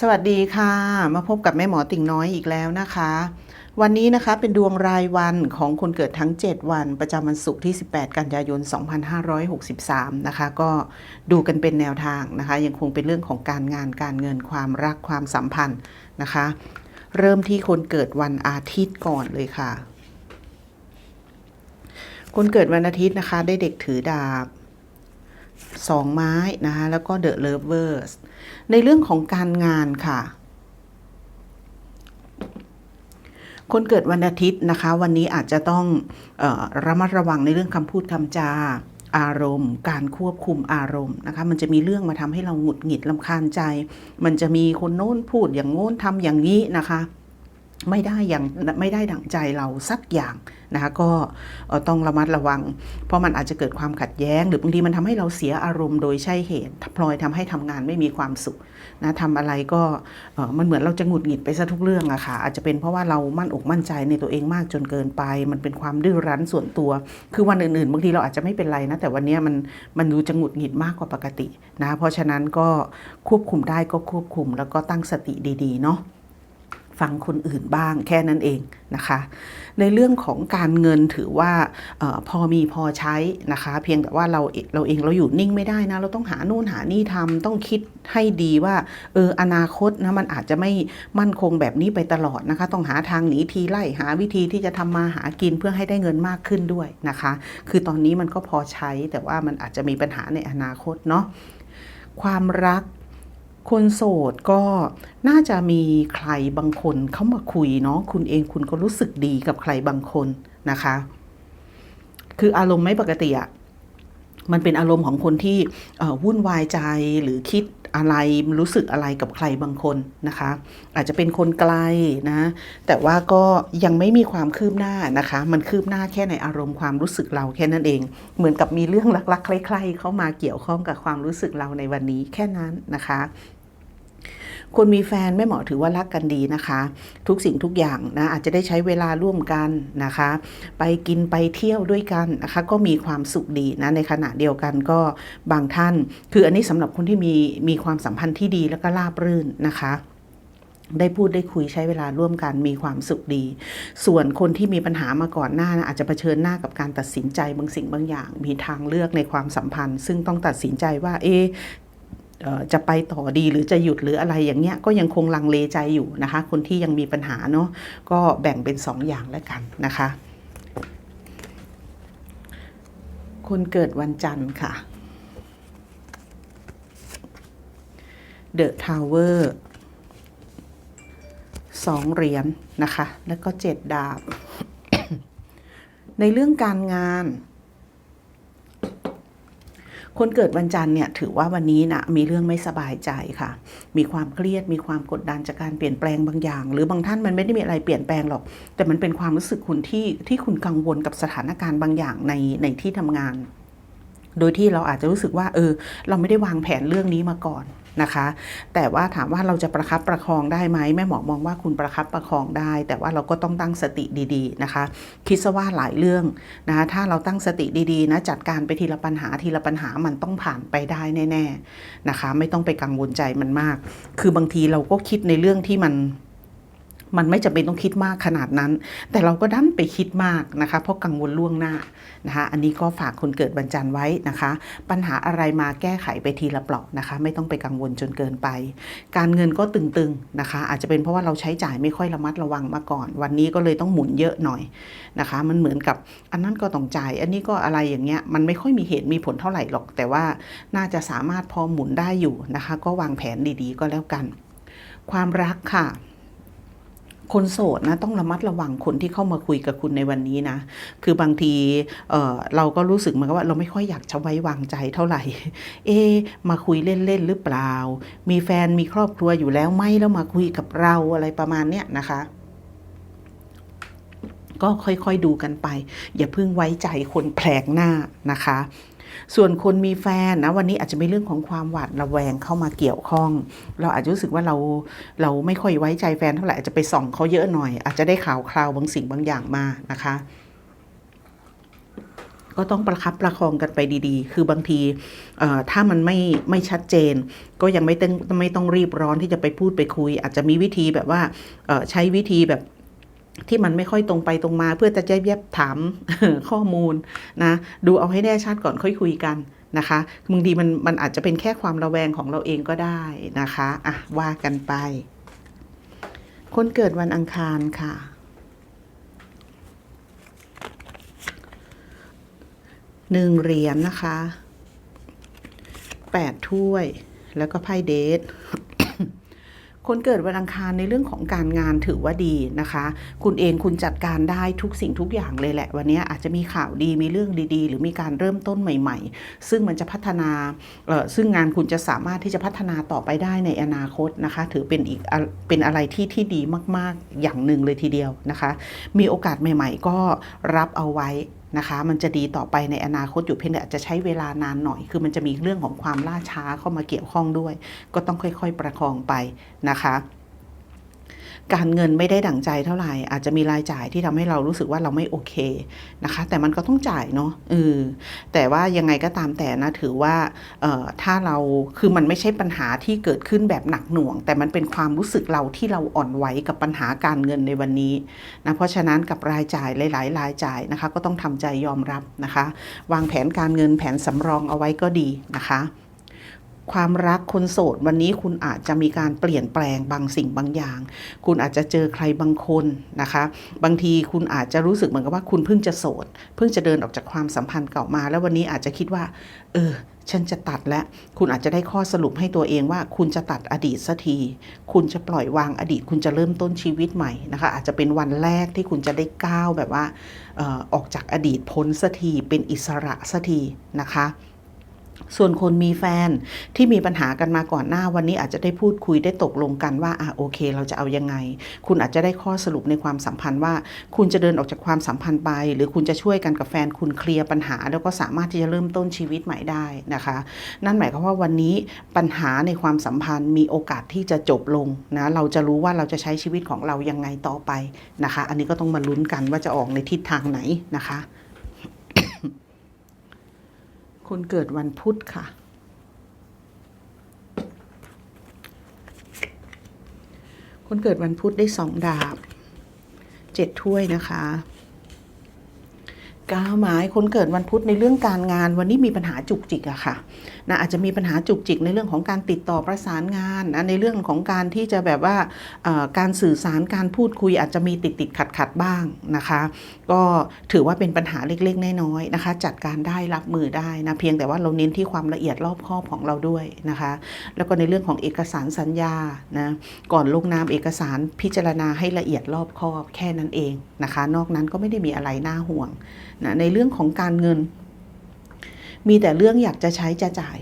สวัสดีค่ะ มาพบกับแม่หมอติ่งน้อยอีกแล้วนะคะ วันนี้นะคะเป็นดวงรายวันของคนเกิดทั้ง 7 วัน ประจำวันศุกร์ที่ 18 กันยายน 2563 นะคะ ก็ดูกันเป็นแนวทางนะคะ ยังคงเป็นเรื่องของการงานการเงินความรักความสัมพันธ์นะคะ เริ่มที่คนเกิดวันอาทิตย์ก่อนเลยค่ะ คนเกิดวันอาทิตย์นะคะ ได้เด็กถือดาบ สองไม้นะคะแล้วก็เดอะเลิฟเวอร์สในเรื่องของการงานค่ะ คนเกิดวันอาทิตย์นะคะ วันนี้อาจจะต้องออระมัดระวังในเรื่องคำพูดคำจาอารมณ์ การควบคุมอารมณ์นะคะ มันจะมีเรื่องมาทำให้เราหงุดหงิดลำคาญใจ มันจะมีคนโน้นพูดอย่างโน้นทำอย่างนี้นะคะ ไม่ได้อย่างไม่ได้ดั่งใจเราสักอย่าง นะคะก็ต้องระมัดระวัง เพราะมันอาจจะเกิดความขัดแย้ง หรือบางทีมันทำให้เราเสียอารมณ์โดยใช่เหตุพลอยทำให้ทำงานไม่มีความสุขนะทำอะไรก็มันเหมือนเราจะหงุดหงิดไปซะทุกเรื่องอะค่ะอาจจะเป็นเพราะว่าเรามั่นอกมั่นใจในตัวเองมากจนเกินไป มันเป็นความดื้อรั้นส่วนตัว คือวันอื่นๆบางทีเราอาจจะไม่เป็นไรนะแต่วันนี้มันมันดูจะหงุดหงิดมากกว่าปกตินะเพราะฉะนั้นก็ควบคุมได้ก็ควบคุมแล้วก็ตั้งสติดีๆเนาะ ฟังคนอื่นบ้างแค่นั้นเองนะคะ ในเรื่องของการเงินถือว่าออพอมีพอใช้นะคะ เพียงแต่ว่าเราเราเองเราอยู่นิ่งไม่ได้นะ เราต้องหานู่นหานี่ทำต้องคิดให้ดีว่าเอออนาคตนะมันอาจจะไม่มั่นคงแบบนี้ไปตลอดนะคะ ต้องหาทางหนีทีไล่หาวิธีที่จะทำมาหากินเพื่อให้ได้เงินมากขึ้นด้วยนะคะ คือตอนนี้มันก็พอใช้แต่ว่ามันอาจจะมีปัญหาในอนาคตเนาะความรัก คนโสดก็น่าจะมีใครบางคนเข้ามาคุยเนาะคุณเองคุณก็รู้สึกดีกับใครบางคนนะคะ คืออารมณ์ไม่ปกติอะมันเป็นอารมณ์ของคนที่วุ่นวายใจหรือคิด อะไรรู้สึกอะไรกับใครบางคนนะคะ อาจจะเป็นคนไกลนะ แต่ว่าก็ยังไม่มีความคืบหน้านะคะ มันคืบหน้าแค่ในอารมณ์ความรู้สึกเราแค่นั้นเอง เหมือนกับมีเรื่องลักๆใคล้ๆเข้ามาเกี่ยวข้องกับความรู้สึกเราในวันนี้แค่นั้นนะคะ คนมีแฟนแม่หมอถือว่ารักกันดีนะคะ ทุกสิ่งทุกอย่างนะอาจจะได้ใช้เวลาร่วมกันนะคะ ไปกินไปเที่ยวด้วยกันนะคะ ก็มีความสุขดีนะในขณะเดียวกันก็บางท่าน คืออันนี้สำหรับคนที่มีมีความสัมพันธ์ที่ดีแล้วก็ราบรื่นนะคะได้พูดได้คุยใช้เวลาร่วมกันมีความสุขดี ส่วนคนที่มีปัญหามาก่อนหน้านะอาจจะเผชิญหน้ากับการตัดสินใจบางสิ่งบางอย่าง มีทางเลือกในความสัมพันธ์ ซึ่งต้องตัดสินใจว่าเอะเอ่อ จะไปต่อดีหรือจะหยุดหรืออะไรอย่างเงี้ยก็ยังคงลังเลใจอยู่นะคะ คนที่ยังมีปัญหาเนาะก็แบ่งเป็นสองอย่างแล้วกันนะคะ คนเกิดวันจันทร์ค่ะ The Tower สองเหรียญนะคะ แล้วก็เจ็ดดาบ ในเรื่องการงาน คนเกิดวันจันทร์เนี่ยถือว่าวันนี้นะมีเรื่องไม่สบายใจค่ะ มีความเครียดมีความกดดันจากการเปลี่ยนแปลงบางอย่าง หรือบางท่านมันไม่ได้มีอะไรเปลี่ยนแปลงหรอก แต่มันเป็นความรู้สึกคุณที่ที่คุณกังวลกับสถานการณ์บางอย่างในในที่ทำงาน โดยที่เราอาจจะรู้สึกว่า เออ เราไม่ได้วางแผนเรื่องนี้มาก่อน นะคะ แต่ว่าถามว่าเราจะประคับประคองได้ไหมแม่หมอมองว่าคุณประคับประคองได้ แต่ว่าเราก็ต้องตั้งสติดีๆนะคะ คิดซะว่าหลายเรื่องนะคะถ้าเราตั้งสติดีๆนะจัดการไปทีละปัญหาทีละปัญหามันต้องผ่านไปได้แน่ ๆนะคะ ไม่ต้องไปกังวลใจมันมาก คือบางทีเราก็คิดในเรื่องที่มัน มันไม่จำเป็นต้องคิดมากขนาดนั้น แต่เราก็ดันไปคิดมากนะคะ เพราะกังวลล่วงหน้านะคะอันนี้ก็ฝากคนเกิดวันจันไว้นะคะ ปัญหาอะไรมาแก้ไขไปทีละเปลาะนะคะ ไม่ต้องไปกังวลจนเกินไป การเงินก็ตึงๆนะคะ อาจจะเป็นเพราะว่าเราใช้จ่ายไม่ค่อยระมัดระวังมาก่อน วันนี้ก็เลยต้องหมุนเยอะหน่อยนะคะ มันเหมือนกับอันนั้นก็ต้องจ่าย อันนี้ก็อะไรอย่างเงี้ยมันไม่ค่อยมีเหตุมีผลเท่าไหร่หรอก แต่ว่าน่าจะสามารถพอหมุนได้อยู่นะคะ ก็วางแผนดีๆ ก็แล้วกัน ความรักค่ะ คนโสดนะต้องระมัดระวังคนที่เข้ามาคุยกับคุณในวันนี้นะ คือบางทีเเราก็รู้สึกเหมือนกับว่าเราไม่ค่อยอยากจะไว้วางใจเท่าไหร่ เอ มาคุยเล่นๆหรือเปล่า มีแฟนมีครอบครัวอยู่แล้วไหมแล้วมาคุยกับเราอะไรประมาณเนี้ยนะคะก็ค่อยๆดูกันไป อย่าเพิ่งไว้ใจคนแปลกหน้านะคะ ส่วนคนมีแฟนนะวันนี้อาจจะมีเรื่องของความหวาดระแวงเข้ามาเกี่ยวข้อง เราอาจจะรู้สึกว่าเราเราไม่ค่อยไว้ใจแฟนเท่าไหร่อาจจะไปส่องเขาเยอะหน่อย อาจจะได้ข่าวคราวบางสิ่งบางอย่างมานะคะก็ต้องประคับประคองกันไปดีๆ คือบางทีถ้ามันไม่ไม่ชัดเจน ก็ยังไม่ต้องไม่ต้องรีบร้อนที่จะไปพูดไปคุย อาจจะมีวิธีแบบว่าใช้วิธีแบบ ที่มันไม่ค่อยตรงไปตรงมา เพื่อจะแยบแยบถามข้อมูลนะดูเอาให้แน่ชัดก่อนค่อยคุยกันนะคะบางทีมันมันอาจจะเป็นแค่ความระแวงของเราเองก็ได้นะคะอะว่ากันไป คนเกิดวันอังคารค่ะหนึ่งเหรียญนะคะแปดถ้วยแล้วก็ไพ่เดท คนเกิดวันอังคารในเรื่องของการงานถือว่าดีนะคะ คุณเองคุณจัดการได้ทุกสิ่งทุกอย่างเลยแหละ วันนี้อาจจะมีข่าวดีมีเรื่องดีๆ หรือมีการเริ่มต้นใหม่ ๆ ซึ่งมันจะพัฒนาซึ่งงานคุณจะสามารถที่จะพัฒนาต่อไปได้ในอนาคตนะคะ ถือเป็นอีกเป็นอะไรที่ที่ดีมากๆอย่างหนึ่งเลยทีเดียวนะคะ มีโอกาสใหม่ ๆ ก็รับเอาไว้ นะคะ มันจะดีต่อไปในอนาคตอยู่เพียงแต่อาจจะใช้เวลานานหน่อย คือมันจะมีเรื่องของความล่าช้าเข้ามาเกี่ยวข้องด้วย ก็ต้องค่อยๆประคองไปนะคะ การเงินไม่ได้ดั่งใจเท่าไหร่ อาจจะมีรายจ่ายที่ทำให้เรารู้สึกว่าเราไม่โอเคนะคะ แต่มันก็ต้องจ่ายเนาะเออแต่ว่ายังไงก็ตามแต่นะถือว่าเอ่อถ้าเราคือมันไม่ใช่ปัญหาที่เกิดขึ้นแบบหนักหน่วง แต่มันเป็นความรู้สึกเราที่เราอ่อนไหวกับปัญหาการเงินในวันนี้นะเพราะฉะนั้นกับรายจ่ายหลาย ๆ รายจ่ายนะคะ ก็ต้องทำใจยอมรับนะคะ วางแผนการเงินแผนสำรองเอาไว้ก็ดีนะคะ ความรักคนโสดวันนี้คุณอาจจะมีการเปลี่ยนแปลงบางสิ่งบางอย่าง คุณอาจจะเจอใครบางคนนะคะ บางทีคุณอาจจะรู้สึกเหมือนกับว่าคุณเพิ่งจะโสด เพิ่งจะเดินออกจากความสัมพันธ์เก่ามา แล้ววันนี้อาจจะคิดว่า เออ ฉันจะตัดแล้วคุณอาจจะได้ข้อสรุปให้ตัวเองว่า คุณจะตัดอดีตสักที คุณจะปล่อยวางอดีต คุณจะเริ่มต้นชีวิตใหม่นะคะ อาจจะเป็นวันแรกที่คุณจะได้ก้าวแบบว่าออออกจากอดีตพ้นสักทีเป็นอิสระสักทีนะคะ ส่วนคนมีแฟนที่มีปัญหากันมาก่อนหน้าวันนี้อาจจะได้พูดคุยได้ตกลงกันว่าอะโอเค เราจะเอายังไง คุณอาจจะได้ข้อสรุปในความสัมพันธ์ว่า คุณจะเดินออกจากความสัมพันธ์ไป หรือคุณจะช่วยกันกับแฟนคุณเคลียร์ปัญหา แล้วก็สามารถที่จะเริ่มต้นชีวิตใหม่ได้นะคะ นั่นหมายความว่าวันนี้ปัญหาในความสัมพันธ์มีโอกาสที่จะจบลงนะเราจะรู้ว่าเราจะใช้ชีวิตของเรายังไงต่อไปนะคะ อันนี้ก็ต้องมาลุ้นกันว่าจะออกในทิศทางไหนนะคะ คนเกิดวันพุธค่ะ คนเกิดวันพุธได้สองดาบเจ็ดถ้วยนะคะ ก้าวไม้คนเกิดวันพุธในเรื่องการงาน วันนี้มีปัญหาจุกจิกอะค่ะนะอาจจะมีปัญหาจุกจิกในเรื่องของการติดต่อประสานงานนะในเรื่องของการที่จะแบบว่าการสื่อสารการพูดคุยอาจจะมีติดติดขัดขัดบ้างนะคะ ก็ถือว่าเป็นปัญหาเล็กๆน้อยๆนะคะ จัดการได้รับมือได้นะเพียงแต่ว่าเราเน้นที่ความละเอียดรอบคอบของเราด้วยนะคะ แล้วก็ในเรื่องของเอกสารสัญญานะก่อนลงนามเอกสารพิจารณาให้ละเอียดรอบคอบแค่นั้นเองนะคะ นอกนั้นก็ไม่ได้มีอะไรน่าห่วงนะในเรื่องของการเงิน มีแต่เรื่องอยากจะใช้จะจ่าย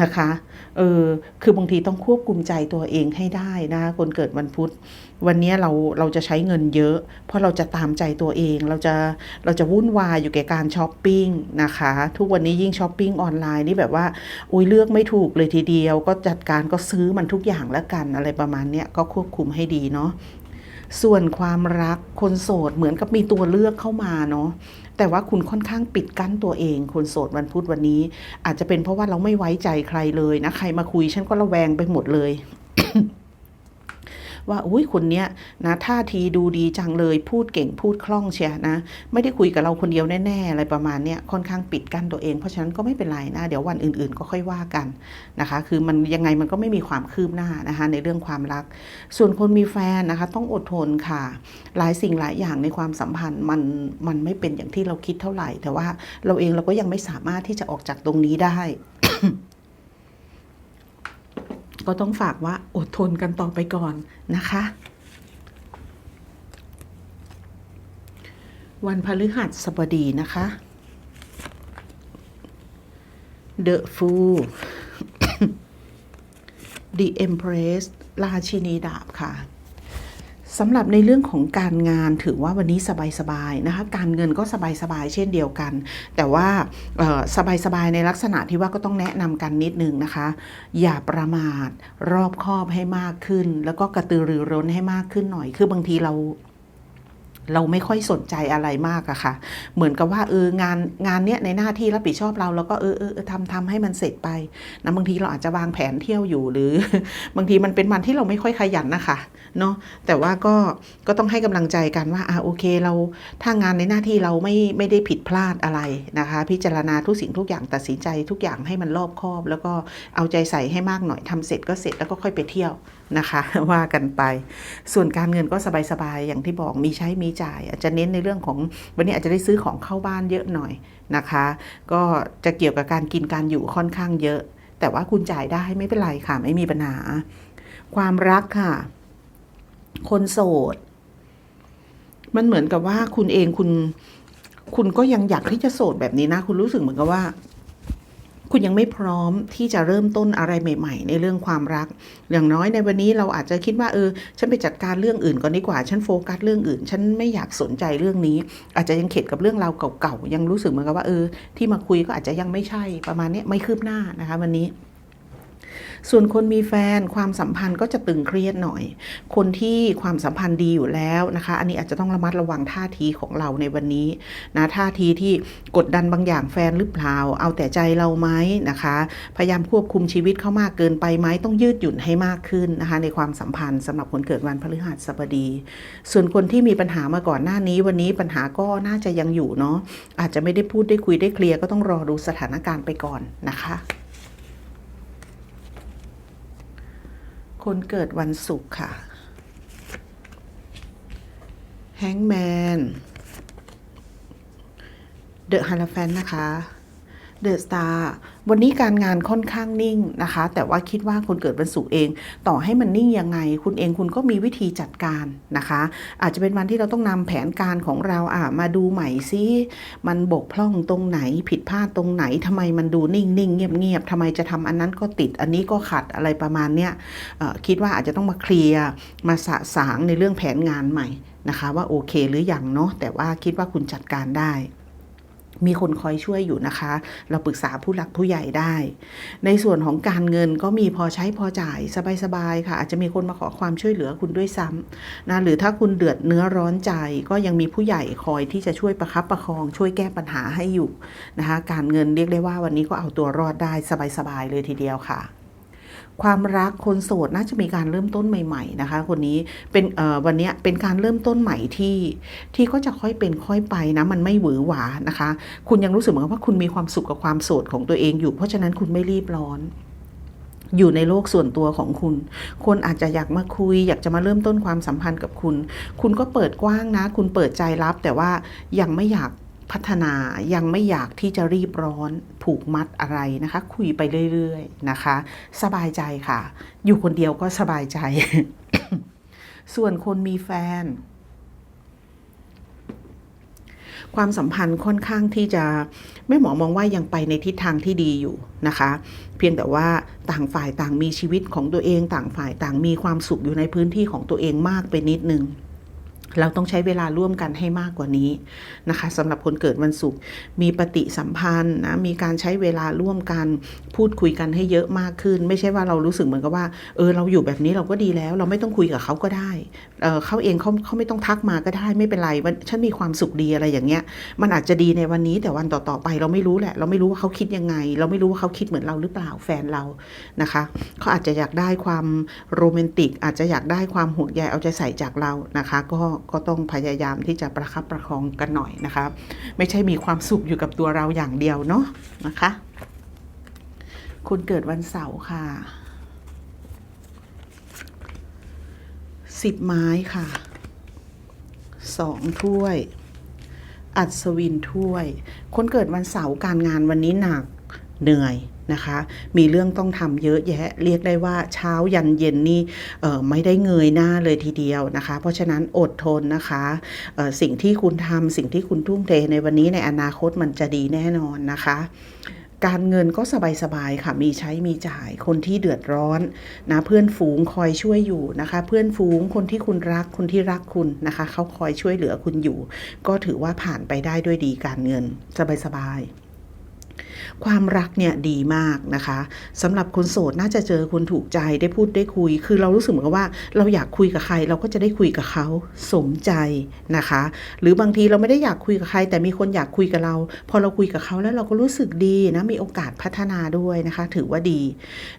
นะคะ เออ คือบางทีต้องควบคุมใจตัวเองให้ได้นะคนเกิดวันพุธ วันนี้เราเราจะใช้เงินเยอะ เพราะเราจะตามใจตัวเอง เราจะเราจะวุ่นวายอยู่แก่การช้อปปิ้งนะคะ ทุกวันนี้ยิ่งช้อปปิ้งออนไลน์นี่แบบว่า อุ้ยเลือกไม่ถูกเลยทีเดียว ก็จัดการก็ซื้อมันทุกอย่างแล้วกันอะไรประมาณเนี้ยก็ควบคุมให้ดีเนาะ ส่วนความรักคนโสดเหมือนกับมีตัวเลือกเข้ามาเนาะแต่ว่าคุณค่อนข้างปิดกั้นตัวเองคนโสดวันพุธวันนี้ อาจจะเป็นเพราะว่าเราไม่ไว้ใจใครเลยนะ ใครมาคุยฉันก็ระแวงไปหมดเลย ว่าอุ้ยคนเนี้ยนะท่าทีดูดีจังเลยพูดเก่งพูดคล่องเชียนะ ไม่ได้คุยกับเราคนเดียวแน่ๆอะไรประมาณเนี้ยค่อนข้างปิดกั้นตัวเองเพราะฉะนั้นก็ไม่เป็นไรนะ เดี๋ยววันอื่นๆก็ค่อยว่ากันนะคะ คือมันยังไงมันก็ไม่มีความคืบหน้านะคะในเรื่องความรัก ส่วนคนมีแฟนนะคะ ต้องอดทนค่ะ หลายสิ่งหลายอย่างในความสัมพันธ์มันมันไม่เป็นอย่างที่เราคิดเท่าไหร่ แต่ว่าเราเองเราก็ยังไม่สามารถที่จะออกจากตรงนี้ได้ ก็ต้องฝากว่าอดทนกันต่อไปก่อนนะคะ วันพฤหัสบดีนะคะเดอะฟูล The Empress ราชินีดาบค่ะ สำหรับในเรื่องของการงานถือว่าวันนี้สบายๆนะคะการเงินก็สบายๆเช่นเดียวกัน แต่ว่าสบายๆในลักษณะที่ว่าก็ต้องแนะนำกันนิดนึงนะคะ อย่าประมาทรอบคอบให้มากขึ้น แล้วก็กระตือรือร้นให้มากขึ้นหน่อย คือบางทีเราเราไม่ค่อยสนใจอะไรมากอะค่ะ เหมือนกับว่าเอองานงานเนี้ยในหน้าที่รับผิดชอบเราเราก็เออเออทำทำให้มันเสร็จไปนะบางทีเราอาจจะวางแผนเที่ยวอยู่หรือ บางทีมันเป็นวันที่เราไม่ค่อยขยันนะคะเนาะแต่ว่าก็ก็ต้องให้กำลังใจกันว่าอ่าโอเคเราถ้างานในหน้าที่เราไม่ไม่ได้ผิดพลาดอะไรนะคะ พิจารณาทุกสิ่งทุกอย่างตัดสินใจทุกอย่างให้มันรอบคอบ แล้วก็เอาใจใส่ให้มากหน่อยทำเสร็จก็เสร็จแล้วก็ค่อยไปเที่ยวนะคะว่ากันไป ส่วนการเงินก็สบายๆอย่างที่บอกมีใช้มีจ่าย อาจจะเน้นในเรื่องของวันนี้อาจจะได้ซื้อของเข้าบ้านเยอะหน่อยนะคะ ก็จะเกี่ยวกับการกินการอยู่ค่อนข้างเยอะ แต่ว่าคุณจ่ายได้ไม่เป็นไรค่ะไม่มีปัญหา ความรักค่ะ คนโสด มันเหมือนกับว่าคุณเองคุณ คุณก็ยังอยากที่จะโสดแบบนี้นะ คุณรู้สึกเหมือนกับว่า คุณยังไม่พร้อมที่จะเริ่มต้นอะไรใหม่ ๆ ในเรื่องความรัก อย่างน้อยในวันนี้เราอาจจะคิดว่าเออ ฉันไปจัดการเรื่องอื่นก่อนดีกว่า ฉันโฟกัสเรื่องอื่น ฉันไม่อยากสนใจเรื่องนี้ อาจจะยังเข็ดกับเรื่องราวเก่าๆยังรู้สึกเหมือนกับว่าเออ ที่มาคุยก็อาจจะยังไม่ใช่ประมาณนี้ไม่คืบหน้านะคะ วันนี้ ส่วนคนมีแฟนความสัมพันธ์ก็จะตึงเครียดหน่อย คนที่ความสัมพันธ์ดีอยู่แล้วนะคะ อันนี้อาจจะต้องระมัดระวังท่าทีของเราในวันนี้นะท่าทีที่กดดันบางอย่างแฟนหรือเปล่า เอาแต่ใจเราไหมนะคะ พยายามควบคุมชีวิตเขามากเกินไปไหมต้องยืดหยุ่นให้มากขึ้นนะคะ ในความสัมพันธ์สำหรับคนเกิดวันพฤหัสบดี ส่วนคนที่มีปัญหามาก่อนหน้านี้ วันนี้ปัญหาก็น่าจะยังอยู่เนาะอาจจะไม่ได้พูดได้คุยได้เคลียร์ก็ต้องรอดูสถานการณ์ไปก่อนนะคะ คนเกิดวันศุกร์ค่ะ แฮงแมน เดอะฮาร์แฟนนะคะ เดอะสตาร์วันนี้การงานค่อนข้างนิ่งนะคะ แต่ว่าคิดว่าคนเกิดวันศุกร์เอง ต่อให้มันนิ่งยังไง คุณเองคุณก็มีวิธีจัดการนะคะ อาจจะเป็นวันที่เราต้องนำแผนการของเราอะมาดูใหม่ซิมันบกพร่องตรงไหนผิดพลาดตรงไหนทำไมมันดูนิ่งนิ่งเงียบเงียบทำไมจะทำอันนั้นก็ติดอันนี้ก็ขัดอะไรประมาณเนี้ยคิดว่าอาจจะต้องมาเคลียร์มาสะสางในเรื่องแผนงานใหม่นะคะ ว่าโอเคหรืออยังเนาะแต่ว่าคิดว่าคุณจัดการได้ มีคนคอยช่วยอยู่นะคะ เราปรึกษาผู้หลักผู้ใหญ่ได้ ในส่วนของการเงินก็มีพอใช้พอจ่ายสบายๆค่ะ อาจจะมีคนมาขอความช่วยเหลือคุณด้วยซ้ำนะหรือถ้าคุณเดือดเนื้อร้อนใจ ก็ยังมีผู้ใหญ่คอยที่จะช่วยประคับประคอง ช่วยแก้ปัญหาให้อยู่นะคะ การเงินเรียกได้ว่าวันนี้ก็เอาตัวรอดได้สบายๆเลยทีเดียวค่ะ ความรักคนโสดน่าจะมีการเริ่มต้นใหม่ ๆ นะคะ คนนี้เป็นเอ่อวันนี้เป็นการเริ่มต้นใหม่ที่ที่ก็จะค่อยเป็นค่อยไปนะมันไม่หวือหวานะคะ คุณยังรู้สึกเหมือนว่าคุณมีความสุขกับความโสดของตัวเองอยู่ เพราะฉะนั้นคุณไม่รีบร้อนอยู่ในโลกส่วนตัวของคุณ คนอาจจะอยากมาคุย อยากจะมาเริ่มต้นความสัมพันธ์กับคุณ คุณก็เปิดกว้างนะ คุณเปิดใจรับแต่ว่ายังไม่อยาก พัฒนายังไม่อยากที่จะรีบร้อนผูกมัดอะไรนะคะ คุยไปเรื่อยๆนะคะ สบายใจค่ะ อยู่คนเดียวก็สบายใจ ส่วนคนมีแฟน ความสัมพันธ์ค่อนข้างที่จะแม่หมอมองว่ายังไปในทิศทางที่ดีอยู่นะคะ เพียงแต่ว่าต่างฝ่ายต่างมีชีวิตของตัวเอง ต่างฝ่ายต่างมีความสุขอยู่ในพื้นที่ของตัวเองมากไปนิดนึง เราต้องใช้เวลาร่วมกันให้มากกว่านี้นะคะสำหรับคนเกิดวันศุกร์มีปฏิสัมพันธ์นะมีการใช้เวลาร่วมกันพูดคุยกันให้เยอะมากขึ้น ไม่ใช่ว่าเรารู้สึกเหมือนกับว่าเออเราอยู่แบบนี้เราก็ดีแล้ว เราไม่ต้องคุยกับเขาก็ได้เออเขาเองเขาเขาไม่ต้องทักมาก็ได้ไม่เป็นไรวันฉันมีความสุขดีอะไรอย่างเงี้ย มันอาจจะดีในวันนี้แต่วันต่อๆไปเราไม่รู้แหละ เราไม่รู้ว่าเขาคิดยังไง เราไม่รู้ว่าเขาคิดเหมือนเราหรือเปล่าแฟนเรานะคะเขาอาจจะอยากได้ความโรแมนติกอาจจะอยากได้ความห่วงใยเอาใจใส่จากเรานะคะ ก็ก็ต้องพยายามที่จะประคับประคองกันหน่อยนะคะไม่ใช่มีความสุขอยู่กับตัวเราอย่างเดียวเนาะนะคะ คุณเกิดวันเสาร์ค่ะสิบไม้ค่ะสองถ้วย อัศวินถ้วย คนเกิดวันเสาร์การงานวันนี้หนักเหนื่อย นะคะ มีเรื่องต้องทำเยอะแยะ เรียกได้ว่าเช้ายันเย็นนี่ไม่ได้เงยหน้าเลยทีเดียวนะคะ เพราะฉะนั้นอดทนนะคะสิ่งที่คุณทำสิ่งที่คุณทุ่มเทในวันนี้ในอนาคตมันจะดีแน่นอนนะคะการเงินก็สบายๆค่ะ มีใช้มีจ่าย คนที่เดือดร้อนนะเพื่อนฝูงคอยช่วยอยู่นะคะ เพื่อนฝูงคนที่คุณรักคนที่รักคุณนะคะ เขาคอยช่วยเหลือคุณอยู่ ก็ถือว่าผ่านไปได้ด้วยดีการเงินสบายๆ ความรักเนี่ยดีมากนะคะสำหรับคนโสดน่าจะเจอคนถูกใจได้พูดได้คุย คือเรารู้สึกเหมือนกับว่าเราอยากคุยกับใคร เราก็จะได้คุยกับเขาสมใจนะคะ หรือบางทีเราไม่ได้อยากคุยกับใคร แต่มีคนอยากคุยกับเรา พอเราคุยกับเขาแล้วเราก็รู้สึกดีนะมีโอกาสพัฒนาด้วยนะคะ ถือว่าดี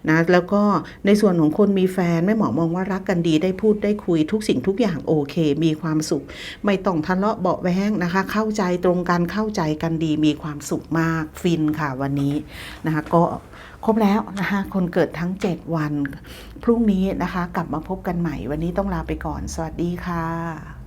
นะแล้วก็ในส่วนของคนมีแฟนแม่หมอมองว่ารักกันดีได้พูดได้คุยทุกสิ่งทุกอย่างโอเค มีความสุข ไม่ต้องทะเลาะเบาแวงนะคะ เข้าใจตรงกันเข้าใจกันดีมีความสุขมากฟินค่ะค่ะวันนี้นะคะก็ครบแล้วนะคะคนเกิดทั้ง 7 วัน พรุ่งนี้นะคะ กลับมาพบกันใหม่ วันนี้ต้องลาไปก่อน สวัสดีค่ะ